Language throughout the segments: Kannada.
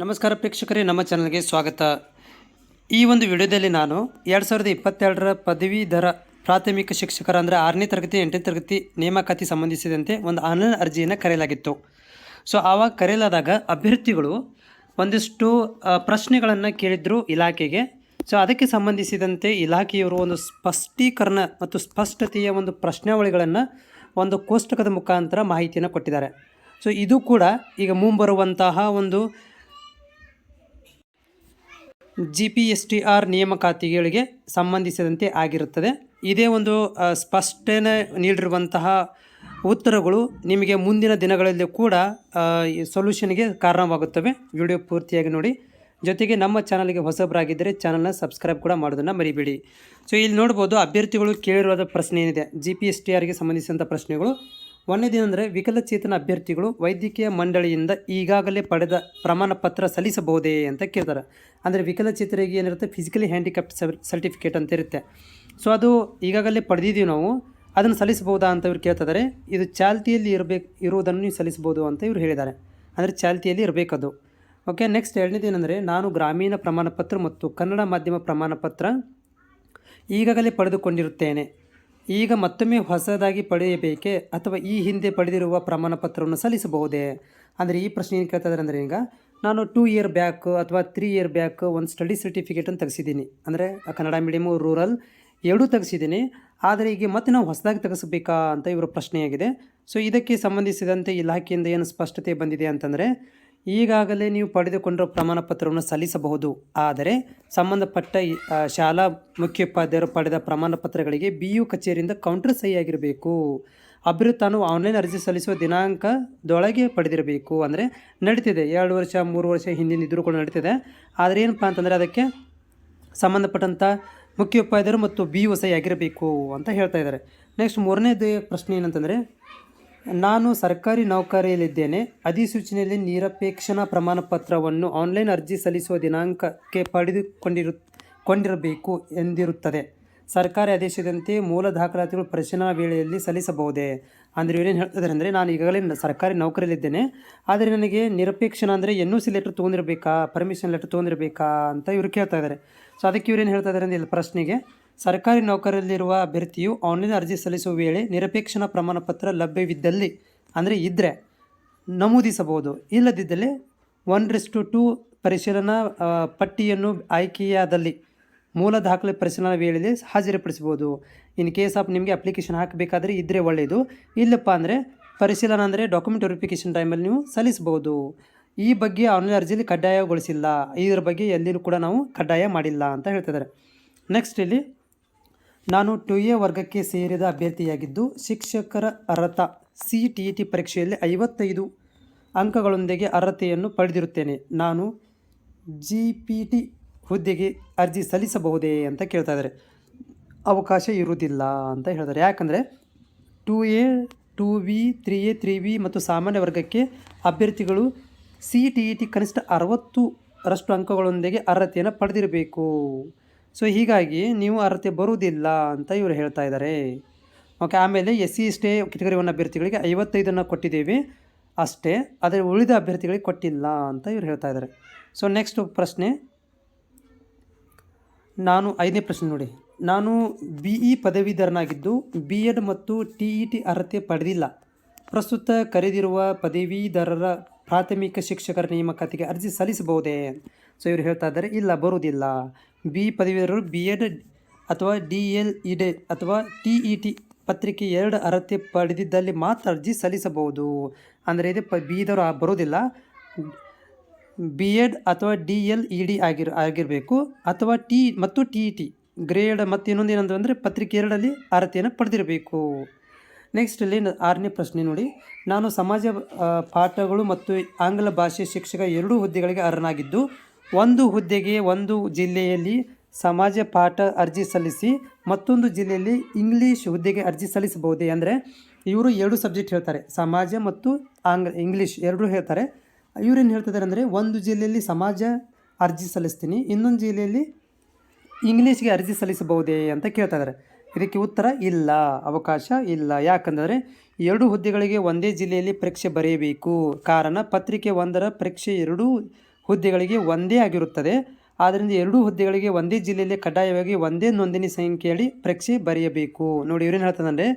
ನಮಸ್ಕಾರ ಪ್ರೇಕ್ಷಕರೇ, ನಮ್ಮ ಚಾನಲ್ಗೆ ಸ್ವಾಗತ. ಈ ಒಂದು ವಿಡಿಯೋದಲ್ಲಿ ನಾನು ಎರಡು ಸಾವಿರದ ಇಪ್ಪತ್ತೆರಡರ ಪದವೀಧರ ಪ್ರಾಥಮಿಕ ಶಿಕ್ಷಕರ ಅಂದರೆ ಆರನೇ ತರಗತಿ, ಎಂಟನೇ ತರಗತಿ ನೇಮಕಾತಿ ಸಂಬಂಧಿಸಿದಂತೆ ಒಂದು ಆನ್ಲೈನ್ ಅರ್ಜಿಯನ್ನು ಕರೆಯಲಾಗಿತ್ತು. ಸೊ, ಆವಾಗ ಕರೆಯಲಾದಾಗ ಅಭ್ಯರ್ಥಿಗಳು ಒಂದಿಷ್ಟು ಪ್ರಶ್ನೆಗಳನ್ನು ಕೇಳಿದ್ರು ಇಲಾಖೆಗೆ. ಸೊ, ಅದಕ್ಕೆ ಸಂಬಂಧಿಸಿದಂತೆ ಇಲಾಖೆಯವರು ಒಂದು ಸ್ಪಷ್ಟೀಕರಣ ಮತ್ತು ಸ್ಪಷ್ಟತೆಯ ಒಂದು ಪ್ರಶ್ನಾವಳಿಗಳನ್ನು ಒಂದು ಕೋಷ್ಟಕದ ಮುಖಾಂತರ ಮಾಹಿತಿಯನ್ನು ಕೊಟ್ಟಿದ್ದಾರೆ. ಸೊ, ಇದು ಕೂಡ ಈಗ ಮುಂಬರುವಂತಹ ಒಂದು G P S T R ನೇಮಕಾತಿಗಳಿಗೆ ಸಂಬಂಧಿಸಿದಂತೆ ಆಗಿರುತ್ತದೆ. ಇದೇ ಒಂದು ಸ್ಪಷ್ಟನೆ ನೀಡಿರುವಂತಹ ಉತ್ತರಗಳು ನಿಮಗೆ ಮುಂದಿನ ದಿನಗಳಲ್ಲಿ ಕೂಡ ಸೊಲ್ಯೂಷನ್ಗೆ ಕಾರಣವಾಗುತ್ತವೆ. ವಿಡಿಯೋ ಪೂರ್ತಿಯಾಗಿ ನೋಡಿ. ಜೊತೆಗೆ ನಮ್ಮ ಚಾನಲ್ಗೆ ಹೊಸಬರಾಗಿದ್ದರೆ ಚಾನಲ್ನ ಸಬ್ಸ್ಕ್ರೈಬ್ ಕೂಡ ಮಾಡೋದನ್ನು ಮರಿಬೇಡಿ. ಸೊ, ಇಲ್ಲಿ ನೋಡ್ಬೋದು, ಅಭ್ಯರ್ಥಿಗಳು ಕೇಳಿರುವ ಪ್ರಶ್ನೆ ಏನಿದೆ? ಜಿ ಪಿ ಎಸ್ ಟಿ ಆರ್ಗೆ ಸಂಬಂಧಿಸಿದಂಥ ಪ್ರಶ್ನೆಗಳು. ಒಂದನೇದೇನೆಂದರೆ ವಿಕಲಚೇತನ ಅಭ್ಯರ್ಥಿಗಳು ವೈದ್ಯಕೀಯ ಮಂಡಳಿಯಿಂದ ಈಗಾಗಲೇ ಪಡೆದ ಪ್ರಮಾಣ ಪತ್ರ ಸಲ್ಲಿಸಬಹುದೇ ಅಂತ ಕೇಳ್ತಾರೆ. ಅಂದರೆ ವಿಕಲಚೇತರಿಗೆ ಏನಿರುತ್ತೆ? ಫಿಸಿಕಲಿ ಹ್ಯಾಂಡಿಕ್ಯಾಪ್ ಸರ್ಟಿಫಿಕೇಟ್ ಅಂತ ಇರುತ್ತೆ. ಸೊ ಅದು ಈಗಾಗಲೇ ಪಡೆದಿದ್ದೀವಿ ನಾವು. ಅದನ್ನು ಸಲ್ಲಿಸಬಹುದಾ ಅಂತ ಇವ್ರು ಕೇಳ್ತಿದ್ದಾರೆ ಇದು ಚಾಲ್ತಿಯಲ್ಲಿ ಇರಬೇಕು, ಇರುವುದನ್ನು ನೀವು ಸಲ್ಲಿಸ್ಬೋದು ಅಂತ ಇವ್ರು ಹೇಳಿದ್ದಾರೆ. ಅಂದರೆ ಚಾಲ್ತಿಯಲ್ಲಿ ಇರಬೇಕದು. ಓಕೆ ನೆಕ್ಸ್ಟ್ ಎರಡನೇದೇನೆಂದರೆ ಏನಂದರೆ, ನಾನು ಗ್ರಾಮೀಣ ಪ್ರಮಾಣಪತ್ರ ಮತ್ತು ಕನ್ನಡ ಮಾಧ್ಯಮ ಪ್ರಮಾಣಪತ್ರ ಈಗಾಗಲೇ ಪಡೆದುಕೊಂಡಿರುತ್ತೇನೆ. ಈಗ ಮತ್ತೊಮ್ಮೆ ಹೊಸದಾಗಿ ಪಡೆಯಬೇಕೇ ಅಥವಾ ಈ ಹಿಂದೆ ಪಡೆದಿರುವ ಪ್ರಮಾಣ ಪತ್ರವನ್ನು ಸಲ್ಲಿಸಬಹುದೇ? ಅಂದರೆ ಈ ಪ್ರಶ್ನೆ ಏನು ಕೇಳ್ತಾ ಇದ್ದಾರೆ ಅಂದರೆ ಈಗ ನಾನು ಟೂ ಇಯರ್ ಬ್ಯಾಕ್ ಅಥವಾ ತ್ರೀ ಇಯರ್ ಬ್ಯಾಕ್ ಒಂದು ಸ್ಟಡಿ ಸರ್ಟಿಫಿಕೇಟನ್ನು ತೆಗೆಸಿದ್ದೀನಿ. ಅಂದರೆ ಕನ್ನಡ ಮೀಡಿಯಮು ರೂರಲ್ ಎರಡೂ ತೆಗೆಸಿದ್ದೀನಿ. ಆದರೆ ಈಗ ಮತ್ತೆ ನಾವು ಹೊಸದಾಗಿ ತೆಗೆಸಬೇಕಾ ಅಂತ ಇವರ ಪ್ರಶ್ನೆಯಾಗಿದೆ. ಸೊ ಇದಕ್ಕೆ ಸಂಬಂಧಿಸಿದಂತೆ ಇಲಾಖೆಯಿಂದ ಏನು ಸ್ಪಷ್ಟತೆ ಬಂದಿದೆ ಅಂತಂದರೆ ಈಗಾಗಲೇ ನೀವು ಪಡೆದುಕೊಂಡಿರೋ ಪ್ರಮಾಣ ಪತ್ರವನ್ನು ಸಲ್ಲಿಸಬಹುದು. ಆದರೆ ಸಂಬಂಧಪಟ್ಟ ಶಾಲಾ ಮುಖ್ಯೋಪಾಧ್ಯಾಯರು ಪಡೆದ ಪ್ರಮಾಣ ಪತ್ರಗಳಿಗೆ ಬಿ ಯು ಕಚೇರಿಯಿಂದ ಕೌಂಟರ್ ಸಹಿಯಾಗಿರಬೇಕು. ಅಭಿವೃದ್ಧಿ ತಾನು ಆನ್ಲೈನ್ ಅರ್ಜಿ ಸಲ್ಲಿಸುವ ದಿನಾಂಕದೊಳಗೆ ಪಡೆದಿರಬೇಕು. ಅಂದರೆ ನಡೀತಿದೆ. ಎರಡು ವರ್ಷ, ಮೂರು ವರ್ಷ ಹಿಂದಿನ ಇದ್ರೂ ಕೂಡ ನಡೀತಿದೆ. ಆದರೆ ಏನಪ್ಪ ಅಂತಂದರೆ ಅದಕ್ಕೆ ಸಂಬಂಧಪಟ್ಟಂಥ ಮುಖ್ಯೋಪಾಧ್ಯಾಯರು ಮತ್ತು ಬಿ ಯು ಸಹಿ ಆಗಿರಬೇಕು ಅಂತ ಹೇಳ್ತಾ ಇದ್ದಾರೆ. ನೆಕ್ಸ್ಟ್ ಮೂರನೇದು ಪ್ರಶ್ನೆ ಏನಂತಂದರೆ ನಾನು ಸರ್ಕಾರಿ ನೌಕರಿಯಲ್ಲಿದ್ದೇನೆ. ಅಧಿಸೂಚನೆಯಲ್ಲಿ ನಿರಪೇಕ್ಷಣಾ ಪ್ರಮಾಣ ಪತ್ರವನ್ನು ಆನ್ಲೈನ್ ಅರ್ಜಿ ಸಲ್ಲಿಸುವ ದಿನಾಂಕಕ್ಕೆ ಪಡೆದುಕೊಂಡಿರು, ಕೊಂಡಿರಬೇಕು ಎಂದಿರುತ್ತದೆ. ಸರ್ಕಾರಿ ಆದೇಶದಂತೆ ಮೂಲ ದಾಖಲಾತಿಗಳು ಪರಿಶೀಲನಾ ವೇಳೆಯಲ್ಲಿ ಸಲ್ಲಿಸಬಹುದೇ? ಅಂದರೆ ಇವರೇನು ಹೇಳ್ತಿದ್ದಾರೆ ಅಂದರೆ ನಾನು ಈಗಾಗಲೇ ಸರ್ಕಾರಿ ನೌಕರಿಯಲ್ಲಿದ್ದೇನೆ ಆದರೆ ನನಗೆ ನಿರಪೇಕ್ಷಣ ಅಂದರೆ ಎನ್ ಸಿ ಲೆಟ್ರ್ ತೊಗೊಂಡಿರಬೇಕಾ ಪರ್ಮಿಷನ್ ಲೆಟ್ರ್ ತೊಗೊಂಡಿರಬೇಕಾ ಅಂತ ಇವರು ಕೇಳ್ತಾ ಇದ್ದಾರೆ ಸೊ ಅದಕ್ಕೆ ಇವರೇನು ಹೇಳ್ತಾ ಇದ್ದಾರೆ ಅಂದರೆ ಇಲ್ಲಿ ಪ್ರಶ್ನೆಗೆ, ಸರ್ಕಾರಿ ನೌಕರಿಯಲ್ಲಿರುವ ಅಭ್ಯರ್ಥಿಯು ಆನ್ಲೈನ್ ಅರ್ಜಿ ಸಲ್ಲಿಸುವ ವೇಳೆ ನಿರಪೇಕ್ಷಣ ಪ್ರಮಾಣಪತ್ರ ಲಭ್ಯವಿದ್ದಲ್ಲಿ ಅಂದರೆ ಇದ್ದರೆ ನಮೂದಿಸಬಹುದು. ಇಲ್ಲದಿದ್ದಲ್ಲಿ ಒನ್ ಟು ಟು ಪರಿಶೀಲನಾ ಪಟ್ಟಿಯನ್ನು ಆಯ್ಕೆಯಾದಲ್ಲಿ ಮೂಲ ದಾಖಲೆ ಪರಿಶೀಲನಾ ವೇಳೆಯಲ್ಲಿ ಹಾಜರುಪಡಿಸ್ಬೋದು ಇನ್ ಕೇಸ್ ಆಫ್ ನಿಮಗೆ ಅಪ್ಲಿಕೇಶನ್ ಹಾಕಬೇಕಾದ್ರೆ ಇದ್ದರೆ ಒಳ್ಳೆಯದು ಇಲ್ಲಪ್ಪ ಅಂದರೆ ಪರಿಶೀಲನಾ ಅಂದರೆ ಡಾಕ್ಯುಮೆಂಟ್ ವೆರಿಫಿಕೇಷನ್ ಟೈಮಲ್ಲಿ ನೀವು ಸಲ್ಲಿಸಬಹುದು. ಈ ಬಗ್ಗೆ ಆನ್ಲೈನ್ ಅರ್ಜಿಯಲ್ಲಿ ಕಡ್ಡಾಯಗೊಳಿಸಿಲ್ಲ. ಇದರ ಬಗ್ಗೆ ಎಲ್ಲಿಯೂ ಕೂಡ ನಾವು ಕಡ್ಡಾಯ ಮಾಡಿಲ್ಲ ಅಂತ ಹೇಳ್ತಿದ್ದಾರೆ. ನೆಕ್ಸ್ಟ್ ಇಲ್ಲಿ ನಾನು ಟು ಎ ವರ್ಗಕ್ಕೆ ಸೇರಿದ ಅಭ್ಯರ್ಥಿಯಾಗಿದ್ದು ಶಿಕ್ಷಕರ ಅರ್ಹತಾ ಸಿ ಟಿ ಇ ಟಿ ಪರೀಕ್ಷೆಯಲ್ಲಿ ಐವತ್ತೈದು ಅಂಕಗಳೊಂದಿಗೆ ಅರ್ಹತೆಯನ್ನು ಪಡೆದಿರುತ್ತೇನೆ. ನಾನು ಜಿ ಪಿ ಟಿ ಹುದ್ದೆಗೆ ಅರ್ಜಿ ಸಲ್ಲಿಸಬಹುದೇ ಅಂತ ಕೇಳ್ತಾ ಇದ್ದಾರೆ. ಅವಕಾಶ ಇರುವುದಿಲ್ಲ ಅಂತ ಹೇಳ್ತಾರೆ. ಯಾಕಂದರೆ two A two B three A three B ಮತ್ತು ಸಾಮಾನ್ಯ ವರ್ಗಕ್ಕೆ ಅಭ್ಯರ್ಥಿಗಳು ಸಿ ಟಿ ಇ ಟಿ ಕನಿಷ್ಠ ಅರವತ್ತು ರಷ್ಟು ಅಂಕಗಳೊಂದಿಗೆ ಅರ್ಹತೆಯನ್ನು ಪಡೆದಿರಬೇಕು. ಸೊ ಹೀಗಾಗಿ ನೀವು ಅರ್ಹತೆ ಬರುವುದಿಲ್ಲ ಅಂತ ಇವರು ಹೇಳ್ತಾ ಇದ್ದಾರೆ. ಓಕೆ ಆಮೇಲೆ S C S T one ಅಭ್ಯರ್ಥಿಗಳಿಗೆ ಐವತ್ತೈದನ್ನು ಕೊಟ್ಟಿದ್ದೀವಿ. ಅಷ್ಟೇ, ಆದರೆ ಉಳಿದ ಅಭ್ಯರ್ಥಿಗಳಿಗೆ ಕೊಟ್ಟಿಲ್ಲ ಅಂತ ಇವರು ಹೇಳ್ತಾ ಇದ್ದಾರೆ. ಸೊ ನೆಕ್ಸ್ಟ್ ಪ್ರಶ್ನೆ ನಾನು ಐದನೇ ಪ್ರಶ್ನೆ ನೋಡಿ. ನಾನು ಬಿ ಇ ಪದವೀಧರನಾಗಿದ್ದು ಬಿ ಎಡ್ ಮತ್ತು ಟಿ ಇ ಟಿ ಅರ್ಹತೆ ಪಡೆದಿಲ್ಲ. ಪ್ರಸ್ತುತ ಕರೆದಿರುವ ಪದವೀಧರರ ಪ್ರಾಥಮಿಕ ಶಿಕ್ಷಕರ ನೇಮಕಾತಿಗೆ ಅರ್ಜಿ ಸಲ್ಲಿಸಬಹುದೇ? ಸೊ ಇವರು ಹೇಳ್ತಾ ಇದ್ದಾರೆ, ಇಲ್ಲ, ಬರುವುದಿಲ್ಲ. ಬಿ ಪದವೀಧರರು ಬಿ ಎಡ್ ಅಥವಾ ಡಿ ಎಲ್ ಇ ಡೆ ಅಥವಾ ಟಿ ಇ ಟಿ ಪತ್ರಿಕೆ ಎರಡು ಅರ್ಹತೆ ಪಡೆದಿದ್ದಲ್ಲಿ ಮಾತ್ರ ಅರ್ಜಿ ಸಲ್ಲಿಸಬಹುದು. ಅಂದರೆ ಇದು ಪ ಬಿದವರು ಬರೋದಿಲ್ಲ ಬಿ ಎಡ್ ಅಥವಾ ಡಿ ಎಲ್ ಇ ಡಿ ಆಗಿರ್, ಆಗಿರಬೇಕು. ಅಥವಾ ಟಿ ಮತ್ತು ಟಿ ಇ ಟಿ ಗ್ರೇಡ್ ಮತ್ತು ಇನ್ನೊಂದು ಏನಂದ್ರೆ ಅಂದರೆ ಪತ್ರಿಕೆ ಎರಡಲ್ಲಿ ಅರ್ಹತೆಯನ್ನು ಪಡೆದಿರಬೇಕು. ನೆಕ್ಸ್ಟ್ ಇಲ್ಲಿ ಆರನೇ ಪ್ರಶ್ನೆ ನೋಡಿ. ನಾನು ಸಮಾಜ ಪಾಠಗಳು ಮತ್ತು ಆಂಗ್ಲ ಭಾಷೆ ಶಿಕ್ಷಕ ಎರಡೂ ಹುದ್ದೆಗಳಿಗೆ ಅರ್ಹನಾಗಿದ್ದು, ಒಂದು ಹುದ್ದೆಗೆ ಒಂದು ಜಿಲ್ಲೆಯಲ್ಲಿ ಸಮಾಜ ಪಾಠ ಅರ್ಜಿ ಸಲ್ಲಿಸಿ, ಮತ್ತೊಂದು ಜಿಲ್ಲೆಯಲ್ಲಿ ಇಂಗ್ಲೀಷ್ ಹುದ್ದೆಗೆ ಅರ್ಜಿ ಸಲ್ಲಿಸಬಹುದೇ? ಅಂದರೆ ಇವರು ಎರಡು ಸಬ್ಜೆಕ್ಟ್ ಹೇಳ್ತಾರೆ. ಸಮಾಜ ಮತ್ತು ಆಂಗ್ಲ, ಇಂಗ್ಲೀಷ್ ಎರಡೂ ಹೇಳ್ತಾರೆ. ಇವ್ರೇನು ಹೇಳ್ತಿದ್ದಾರೆ ಅಂದರೆ ಒಂದು ಜಿಲ್ಲೆಯಲ್ಲಿ ಸಮಾಜ ಅರ್ಜಿ ಸಲ್ಲಿಸ್ತೀನಿ, ಇನ್ನೊಂದು ಜಿಲ್ಲೆಯಲ್ಲಿ ಇಂಗ್ಲೀಷ್ಗೆ ಅರ್ಜಿ ಸಲ್ಲಿಸಬಹುದೇ ಅಂತ ಕೇಳ್ತಾ ಇದ್ದಾರೆ ಇದಕ್ಕೆ ಉತ್ತರ ಇಲ್ಲ, ಅವಕಾಶ ಇಲ್ಲ. ಯಾಕಂದರೆ ಎರಡು ಹುದ್ದೆಗಳಿಗೆ ಒಂದೇ ಜಿಲ್ಲೆಯಲ್ಲಿ ಪರೀಕ್ಷೆ ಬರೆಯಬೇಕು. ಕಾರಣ ಪತ್ರಿಕೆ ಒಂದರ ಪರೀಕ್ಷೆ ಎರಡೂ ಹುದ್ದೆಗಳಿಗೆ ಒಂದೇ ಆಗಿರುತ್ತದೆ. ಆದ್ದರಿಂದ ಎರಡೂ ಹುದ್ದೆಗಳಿಗೆ ಒಂದೇ ಜಿಲ್ಲೆಯಲ್ಲಿ ಕಡ್ಡಾಯವಾಗಿ ಒಂದೇ ನೋಂದಣಿ ಸಂಖ್ಯೆಯಲ್ಲಿ ಪರೀಕ್ಷೆ ಬರೆಯಬೇಕು. ನೋಡಿ ಇವ್ರೇನು ಹೇಳ್ತದಂದರೆ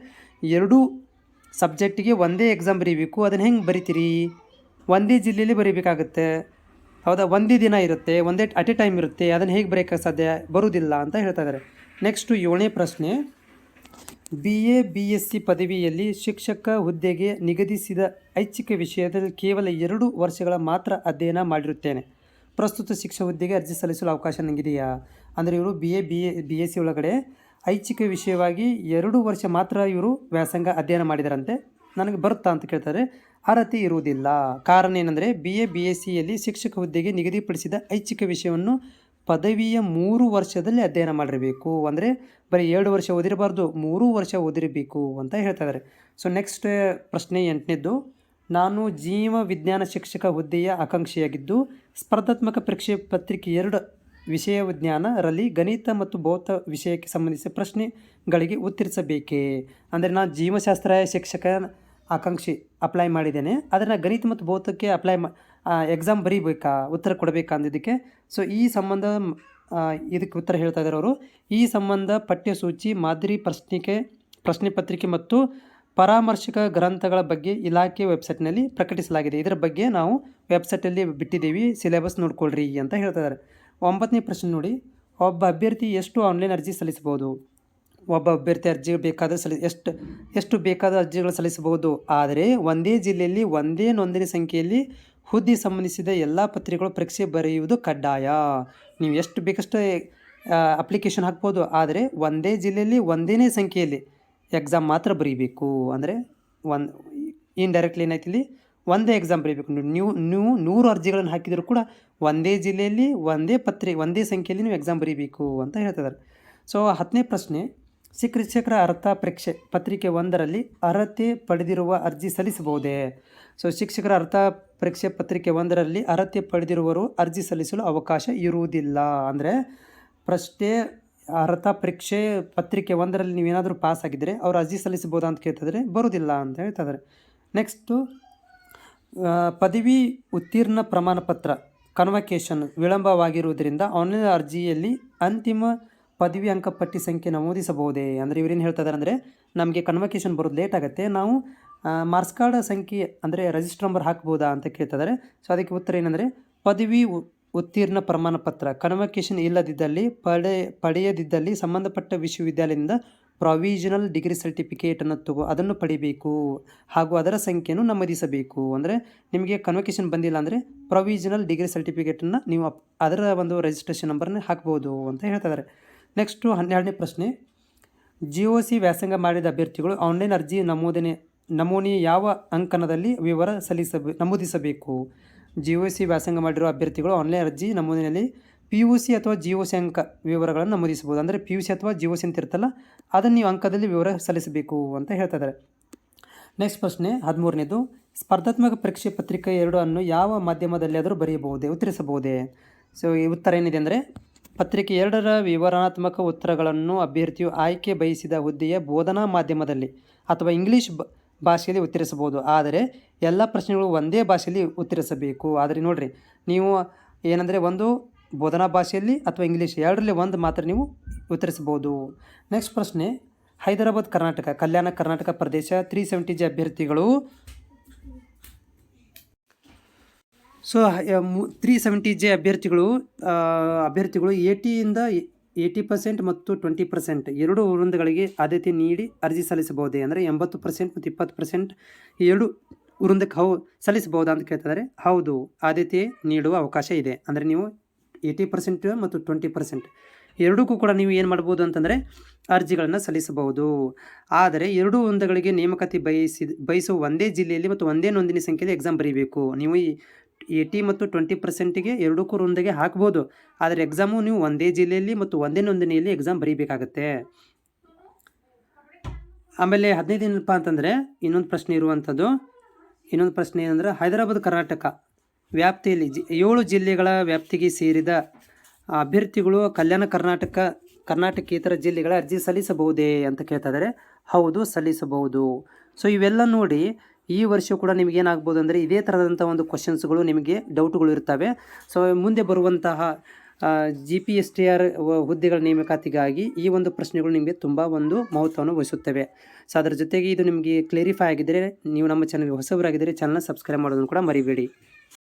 ಎರಡೂ ಸಬ್ಜೆಕ್ಟಿಗೆ ಒಂದೇ ಎಕ್ಸಾಮ್ ಬರೀಬೇಕು. ಅದನ್ನು ಹೆಂಗೆ ಬರಿತೀರಿ? ಒಂದೇ ಜಿಲ್ಲೆಯಲ್ಲಿ ಬರೀಬೇಕಾಗುತ್ತೆ. ಹೌದಾ? ಒಂದೇ ದಿನ ಇರುತ್ತೆ, ಒಂದೇ ಅಟ್ ಎ ಟೈಮ್ ಇರುತ್ತೆ, ಅದನ್ನು ಹೇಗೆ ಬರೆಯೋಕ್ಕೆ ಸಾಧ್ಯ? ಬರುವುದಿಲ್ಲ ಅಂತ ಹೇಳ್ತಾ ಇದ್ದಾರೆ. ನೆಕ್ಸ್ಟು ಏಳನೇ ಪ್ರಶ್ನೆ. B A B S C ಪದವಿಯಲ್ಲಿ ಶಿಕ್ಷಕ ಹುದ್ದೆಗೆ ನಿಗದಿಸಿದ ಐಚ್ಛಿಕ ವಿಷಯದಲ್ಲಿ ಕೇವಲ ಎರಡು ವರ್ಷಗಳ ಮಾತ್ರ ಅಧ್ಯಯನ ಮಾಡಿರುತ್ತೇನೆ. ಪ್ರಸ್ತುತ ಶಿಕ್ಷಕ ಹುದ್ದೆಗೆ ಅರ್ಜಿ ಸಲ್ಲಿಸಲು ಅವಕಾಶ ನನಗಿದೆಯಾ ಅಂದರೆ ಇವರು B A B A B S C ಒಳಗಡೆ ಐಚ್ಛಿಕ ವಿಷಯವಾಗಿ ಎರಡು ವರ್ಷ ಮಾತ್ರ ಇವರು ವ್ಯಾಸಂಗ ಅಧ್ಯಯನ ಮಾಡಿದಾರಂತೆ. ನನಗೆ ಬರುತ್ತಾ ಅಂತ ಕೇಳ್ತಾರೆ. ಅರ್ಹತೆ ಇರುವುದಿಲ್ಲ. ಕಾರಣ ಏನಂದರೆ ಬಿ ಎ ಬಿ ಎಸ್ ಸಿಯಲ್ಲಿ ಶಿಕ್ಷಕ ಹುದ್ದೆಗೆ ನಿಗದಿಪಡಿಸಿದ ಐಚ್ಛಿಕ ವಿಷಯವನ್ನು ಪದವಿಯ ಮೂರು ವರ್ಷದಲ್ಲಿ ಅಧ್ಯಯನ ಮಾಡಿರಬೇಕು. ಅಂದರೆ ಬರೀ ಎರಡು ವರ್ಷ ಓದಿರಬಾರ್ದು, ಮೂರು ವರ್ಷ ಓದಿರಬೇಕು ಅಂತ ಹೇಳ್ತಾ ಇದ್ದಾರೆ ಸೊ ನೆಕ್ಸ್ಟ್ ಪ್ರಶ್ನೆ ಎಂಟನೇದ್ದು, ನಾನು ಜೀವ ವಿಜ್ಞಾನ ಶಿಕ್ಷಕ ಹುದ್ದೆಯ ಆಕಾಂಕ್ಷಿಯಾಗಿದ್ದು, ಸ್ಪರ್ಧಾತ್ಮಕ ಪರೀಕ್ಷೆ ಪತ್ರಿಕೆ ಎರಡು ವಿಷಯ ವಿಜ್ಞಾನರಲ್ಲಿ ಗಣಿತ ಮತ್ತು ಭೌತ ವಿಷಯಕ್ಕೆ ಸಂಬಂಧಿಸಿದ ಪ್ರಶ್ನೆಗಳಿಗೆ ಉತ್ತರಿಸಬೇಕೇ? ಅಂದರೆ, ನಾನು ಜೀವಶಾಸ್ತ್ರ ಶಿಕ್ಷಕ ಆಕಾಂಕ್ಷಿ ಅಪ್ಲೈ ಮಾಡಿದ್ದೇನೆ. ಅದನ್ನು ಗಣಿತ ಮತ್ತು ಭೌತಕ್ಕೆ ಅಪ್ಲೈ ಮಾ ಎಕ್ಸಾಮ್ ಬರೀಬೇಕಾ, ಉತ್ತರ ಕೊಡಬೇಕಾ ಅಂದಿದ್ದಕ್ಕೆ. ಸೊ ಈ ಸಂಬಂಧ ಇದಕ್ಕೆ ಉತ್ತರ ಹೇಳ್ತಾ ಇದ್ದಾರೆ ಅವರು. ಈ ಸಂಬಂಧ ಪಠ್ಯಸೂಚಿ, ಮಾದರಿ ಪ್ರಶ್ನಿಕೆ, ಪ್ರಶ್ನೆ ಪತ್ರಿಕೆ ಮತ್ತು ಪರಾಮರ್ಶಕ ಗ್ರಂಥಗಳ ಬಗ್ಗೆ ಇಲಾಖೆ ವೆಬ್ಸೈಟ್ನಲ್ಲಿ ಪ್ರಕಟಿಸಲಾಗಿದೆ. ಇದರ ಬಗ್ಗೆ ನಾವು ವೆಬ್ಸೈಟಲ್ಲಿ ಬಿಟ್ಟಿದ್ದೀವಿ. ಸಿಲೆಬಸ್ ನೋಡ್ಕೊಳ್ರಿ ಅಂತ ಹೇಳ್ತಾ ಇದ್ದಾರೆ. ಒಂಬತ್ತನೇ ಪ್ರಶ್ನೆ ನೋಡಿ. ಒಬ್ಬ ಅಭ್ಯರ್ಥಿ ಎಷ್ಟು ಆನ್ಲೈನ್ ಅರ್ಜಿ ಸಲ್ಲಿಸಬಹುದು? ಒಬ್ಬ ಅಭ್ಯರ್ಥಿ ಅರ್ಜಿ ಬೇಕಾದರೆ ಸಲ್ಲಿ ಎಷ್ಟು ಎಷ್ಟು ಬೇಕಾದ ಅರ್ಜಿಗಳು ಸಲ್ಲಿಸಬಹುದು? ಆದರೆ ಒಂದೇ ಜಿಲ್ಲೆಯಲ್ಲಿ ಒಂದೇ ನೋಂದಣಿ ಸಂಖ್ಯೆಯಲ್ಲಿ ಹುದ್ದೆ ಸಂಬಂಧಿಸಿದ ಎಲ್ಲ ಪತ್ರಿಕೆಗಳು ಪರೀಕ್ಷೆ ಬರೆಯುವುದು ಕಡ್ಡಾಯ. ನೀವು ಎಷ್ಟು ಬೇಕಷ್ಟು ಅಪ್ಲಿಕೇಶನ್ ಹಾಕ್ಬೋದು. ಆದರೆ ಒಂದೇ ಜಿಲ್ಲೆಯಲ್ಲಿ ಒಂದೇ ಸಂಖ್ಯೆಯಲ್ಲಿ ಎಕ್ಸಾಮ್ ಮಾತ್ರ ಬರೀಬೇಕು. ಅಂದರೆ ಒಂದು ಡೈರೆಕ್ಟ್ಲಿ ಏನಾಯ್ತು ಇಲ್ಲಿ ಒಂದೇ ಎಕ್ಸಾಮ್ ಬರೀಬೇಕು. ನೀವು ನೀವು ನೀವು ನೂರು ಅರ್ಜಿಗಳನ್ನು ಹಾಕಿದರೂ ಕೂಡ ಒಂದೇ ಜಿಲ್ಲೆಯಲ್ಲಿ ಒಂದೇ ಪತ್ರಿ, ಒಂದೇ ಸಂಖ್ಯೆಯಲ್ಲಿ ನೀವು ಎಕ್ಸಾಮ್ ಬರೀಬೇಕು ಅಂತ ಹೇಳ್ತಿದ್ದಾರೆ ಸೊ ಹತ್ತನೇ ಪ್ರಶ್ನೆ. ಶಿಕ್ಷಕರ ಅರ್ಥ ಪರೀಕ್ಷೆ ಪತ್ರಿಕೆ ಒಂದರಲ್ಲಿ ಅರ್ಹತೆ ಪಡೆದಿರುವ ಅರ್ಜಿ ಸಲ್ಲಿಸಬಹುದೇ? ಸೊ ಶಿಕ್ಷಕರ ಅರ್ಥ ಪರೀಕ್ಷೆ ಪತ್ರಿಕೆ ಒಂದರಲ್ಲಿ ಅರ್ಹತೆ ಪಡೆದಿರುವವರು ಅರ್ಜಿ ಸಲ್ಲಿಸಲು ಅವಕಾಶ ಇರುವುದಿಲ್ಲ. ಅಂದರೆ ಪ್ರಶ್ನೆ ಅರ್ಹತಾ ಪರೀಕ್ಷೆ ಪತ್ರಿಕೆ ಒಂದರಲ್ಲಿ ನೀವೇನಾದರೂ ಪಾಸ್ ಆಗಿದ್ದರೆ ಅವ್ರು ಅರ್ಜಿ ಸಲ್ಲಿಸಬಹುದಾ ಅಂತ ಕೇಳ್ತಿದ್ರೆ ಬರುವುದಿಲ್ಲ ಅಂತ ಹೇಳ್ತಿದ್ದಾರೆ ನೆಕ್ಸ್ಟು ಪದವಿ ಉತ್ತೀರ್ಣ ಪ್ರಮಾಣಪತ್ರ ಕನ್ವಕೇಶನ್ ವಿಳಂಬವಾಗಿರುವುದರಿಂದ ಆನ್ಲೈನ್ ಅರ್ಜಿಯಲ್ಲಿ ಅಂತಿಮ ಪದವಿ ಅಂಕಪಟ್ಟಿ ಸಂಖ್ಯೆ ನಮೂದಿಸಬಹುದೇ ಅಂದರೆ ಇವ್ರೇನು ಹೇಳ್ತಾ ಇದ್ದಾರೆ ಅಂದರೆ, ನಮಗೆ ಕನ್ವಕೇಶನ್ ಬರೋದು ಲೇಟ್ ಆಗುತ್ತೆ, ನಾವು ಮಾರ್ಕ್ಸ್ ಕಾರ್ಡ್ ಸಂಖ್ಯೆ, ಅಂದರೆ ರಿಜಿಸ್ಟರ್ ನಂಬರ್ ಹಾಕ್ಬೋದಾ ಅಂತ ಕೇಳ್ತಿದ್ದಾರೆ ಸೊ ಅದಕ್ಕೆ ಉತ್ತರ ಏನಂದರೆ, ಪದವಿ ಉತ್ತೀರ್ಣ ಪ್ರಮಾಣ ಪತ್ರ ಕನ್ವಕೇಶನ್ ಇಲ್ಲದಿದ್ದಲ್ಲಿ ಪಡೆ, ಪಡೆಯದಿದ್ದಲ್ಲಿ ಸಂಬಂಧಪಟ್ಟ ವಿಶ್ವವಿದ್ಯಾಲಯದಿಂದ ಪ್ರಾವಿಷನಲ್ ಡಿಗ್ರಿ ಸರ್ಟಿಫಿಕೇಟನ್ನು ತಗೋ, ಅದನ್ನು ಪಡಿಬೇಕು. ಹಾಗೂ ಅದರ ಸಂಖ್ಯೆಯನ್ನು ನಮೂದಿಸಬೇಕು. ಅಂದರೆ, ನಿಮಗೆ ಕನ್ವಕೇಶನ್ ಬಂದಿಲ್ಲ ಅಂದರೆ ಪ್ರೊವಿಷನಲ್ ಡಿಗ್ರಿ ಸರ್ಟಿಫಿಕೇಟನ್ನು ನೀವು ಅದರ ಒಂದು ರಿಜಿಸ್ಟ್ರೇಷನ್ ನಂಬರ್ನ ಹಾಕ್ಬೋದು ಅಂತ ಹೇಳ್ತಾ ಇದ್ದಾರೆ ನೆಕ್ಸ್ಟು ಹನ್ನೆರಡನೇ ಪ್ರಶ್ನೆ. ಜಿ ಒ ಸಿ ವ್ಯಾಸಂಗ ಮಾಡಿದ ಅಭ್ಯರ್ಥಿಗಳು ಆನ್ಲೈನ್ ಅರ್ಜಿ ನಮೂದನೆ, ನಮೂನೆ ಯಾವ ಅಂಕನದಲ್ಲಿ ವಿವರ ಸಲ್ಲಿಸಬೇ, ನಮೂದಿಸಬೇಕು? ಜಿ ಒ ಸಿ ವ್ಯಾಸಂಗ ಮಾಡಿರುವ ಅಭ್ಯರ್ಥಿಗಳು ಆನ್ಲೈನ್ ಅರ್ಜಿ ನಮೂದಿನಲ್ಲಿ ಪಿ ಯು ಸಿ ಅಥವಾ ಜಿ ಒ ಸಿ ಅಂಕ ವಿವರಗಳನ್ನು ನಮೂದಿಸಬಹುದು. ಅಂದರೆ ಪಿ ಯು ಸಿ ಅಥವಾ ಜಿ ಒ ಸಿ ಅಂತ ಇರ್ತಲ್ಲ ಅದನ್ನು ನೀವು ಅಂಕದಲ್ಲಿ ವಿವರ ಸಲ್ಲಿಸಬೇಕು ಅಂತ ಹೇಳ್ತಾ ಇದ್ದಾರೆ. ನೆಕ್ಸ್ಟ್ ಪ್ರಶ್ನೆ, ಹದಿಮೂರನೇದು. ಸ್ಪರ್ಧಾತ್ಮಕ ಪರೀಕ್ಷೆ ಪತ್ರಿಕೆ ಎರಡು ಅನ್ನು ಯಾವ ಮಾಧ್ಯಮದಲ್ಲಿ ಆದರೂ ಬರೆಯಬಹುದೇ, ಉತ್ತರಿಸಬಹುದೇ? ಸೊ ಈ ಉತ್ತರ ಏನಿದೆ ಅಂದರೆ ಪತ್ರಿಕೆ ಎರಡರ ವಿವರಣಾತ್ಮಕ ಉತ್ತರಗಳನ್ನು ಅಭ್ಯರ್ಥಿಯು ಆಯ್ಕೆ ಬಯಸಿದ ಹುದ್ದೆಯ ಬೋಧನಾ ಮಾಧ್ಯಮದಲ್ಲಿ ಅಥವಾ ಇಂಗ್ಲೀಷ್ ಭಾಷೆಯಲ್ಲಿ ಉತ್ತರಿಸಬಹುದು. ಆದರೆ ಎಲ್ಲ ಪ್ರಶ್ನೆಗಳು ಒಂದೇ ಭಾಷೆಯಲ್ಲಿ ಉತ್ತರಿಸಬೇಕು. ಆದರೆ ನೋಡಿರಿ, ನೀವು ಏನಂದರೆ ಒಂದು ಬೋಧನಾ ಭಾಷೆಯಲ್ಲಿ ಅಥವಾ ಇಂಗ್ಲೀಷ್ ಎರಡರಲ್ಲಿ ಒಂದು ಮಾತ್ರ ನೀವು ಉತ್ತರಿಸಬಹುದು. ನೆಕ್ಸ್ಟ್ ಪ್ರಶ್ನೆ, ಹೈದರಾಬಾದ್, ಕರ್ನಾಟಕ, ಕಲ್ಯಾಣ, ಕರ್ನಾಟಕ ಪ್ರದೇಶ ತ್ರೀ ಸೆವೆಂಟಿ ಜಿ ಅಭ್ಯರ್ಥಿಗಳು ಸೊ ತ್ರೀ ಸೆವೆಂಟಿ ಜೆ ಅಭ್ಯರ್ಥಿಗಳು ಅಭ್ಯರ್ಥಿಗಳು ಏಟಿಯಿಂದ ಏಯ್ಟಿ ಪರ್ಸೆಂಟ್ ಮತ್ತು ಟ್ವೆಂಟಿ ಪರ್ಸೆಂಟ್ ಎರಡು ವೃಂದಗಳಿಗೆ ಆದ್ಯತೆ ನೀಡಿ ಅರ್ಜಿ ಸಲ್ಲಿಸಬಹುದೇ ಅಂದರೆ ಎಂಬತ್ತು ಪರ್ಸೆಂಟ್ ಮತ್ತು ಇಪ್ಪತ್ತು ಪರ್ಸೆಂಟ್ ಎರಡು ವೃಂದಕ್ಕೆ ಹೌ, ಸಲ್ಲಿಸಬಹುದಾ ಅಂತ ಕೇಳ್ತಿದ್ದಾರೆ. ಹೌದು, ಆದ್ಯತೆ ನೀಡುವ ಅವಕಾಶ ಇದೆ. ಅಂದರೆ ನೀವು ಏಯ್ಟಿ ಪರ್ಸೆಂಟ್ ಮತ್ತು ಟ್ವೆಂಟಿ ಪರ್ಸೆಂಟ್ ಎರಡಕ್ಕೂ ಕೂಡ ನೀವು ಏನು ಮಾಡ್ಬೋದು ಅಂತಂದರೆ ಅರ್ಜಿಗಳನ್ನು ಸಲ್ಲಿಸಬಹುದು. ಆದರೆ ಎರಡು ವೃಂದಗಳಿಗೆ ನೇಮಕಾತಿ ಬಯಸಿದ, ಬಯಸುವ ಒಂದೇ ಜಿಲ್ಲೆಯಲ್ಲಿ ಮತ್ತು ಒಂದೇ ನೋಂದಣಿ ಸಂಖ್ಯೆಯಲ್ಲಿ ಎಕ್ಸಾಮ್ ಬರೀಬೇಕು. ನೀವು ಈ ಏಯ್ಟಿ ಮತ್ತು ಟ್ವೆಂಟಿ ಪರ್ಸೆಂಟಿಗೆ ಎರಡಕ್ಕೂ ಒಂದಾಗೆ ಹಾಕ್ಬೋದು. ಆದರೆ ಎಕ್ಸಾಮು ನೀವು ಒಂದೇ ಜಿಲ್ಲೆಯಲ್ಲಿ ಮತ್ತು ಒಂದೇ ನೋಂದಣಿಯಲ್ಲಿ ಎಕ್ಸಾಮ್ ಬರೀಬೇಕಾಗತ್ತೆ. ಆಮೇಲೆ ಹದಿನೈದು ಏನಪ್ಪ ಅಂತಂದರೆ ಇನ್ನೊಂದು ಪ್ರಶ್ನೆ ಇರುವಂಥದ್ದು. ಇನ್ನೊಂದು ಪ್ರಶ್ನೆ ಏನಂದರೆ ಹೈದರಾಬಾದ್, ಕರ್ನಾಟಕ ವ್ಯಾಪ್ತಿಯಲ್ಲಿ ಜಿ, ಏಳು ಜಿಲ್ಲೆಗಳ ವ್ಯಾಪ್ತಿಗೆ ಸೇರಿದ ಅಭ್ಯರ್ಥಿಗಳು ಕಲ್ಯಾಣ ಕರ್ನಾಟಕ ಕರ್ನಾಟಕ ಇತರ ಜಿಲ್ಲೆಗಳ ಅರ್ಜಿ ಸಲ್ಲಿಸಬಹುದೇ ಅಂತ ಕೇಳ್ತಾ ಇದ್ದಾರೆ ಹೌದು, ಸಲ್ಲಿಸಬಹುದು. ಸೊ ಇವೆಲ್ಲ ನೋಡಿ ಈ ವರ್ಷ ಕೂಡ ನಿಮಗೆ ಏನಾಗ್ಬೋದು ಅಂದರೆ ಇದೇ ಥರದಂಥ ಒಂದು ಕ್ವಶನ್ಸ್ಗಳು ನಿಮಗೆ ಡೌಟ್ಗಳು ಇರ್ತವೆ. ಸೊ ಮುಂದೆ ಬರುವಂತಹ G P S T R ಹುದ್ದೆಗಳ ನೇಮಕಾತಿಗಾಗಿ ಈ ಒಂದು ಪ್ರಶ್ನೆಗಳು ನಿಮಗೆ ತುಂಬ ಒಂದು ಮಹತ್ವವನ್ನು ವಹಿಸುತ್ತವೆ. ಸೊ ಅದರ ಜೊತೆಗೆ ಇದು ನಿಮಗೆ ಕ್ಲೇರಿಫೈ ಆಗಿದ್ದರೆ ನೀವು ನಮ್ಮ ಚಾನಲ್ಗೆ ಹೊಸಬರಾಗಿದ್ದರೆ ಚಾನಲ್ನ ಸಬ್ಸ್ಕ್ರೈಬ್ ಮಾಡೋದನ್ನು ಕೂಡ ಮರಿಬೇಡಿ.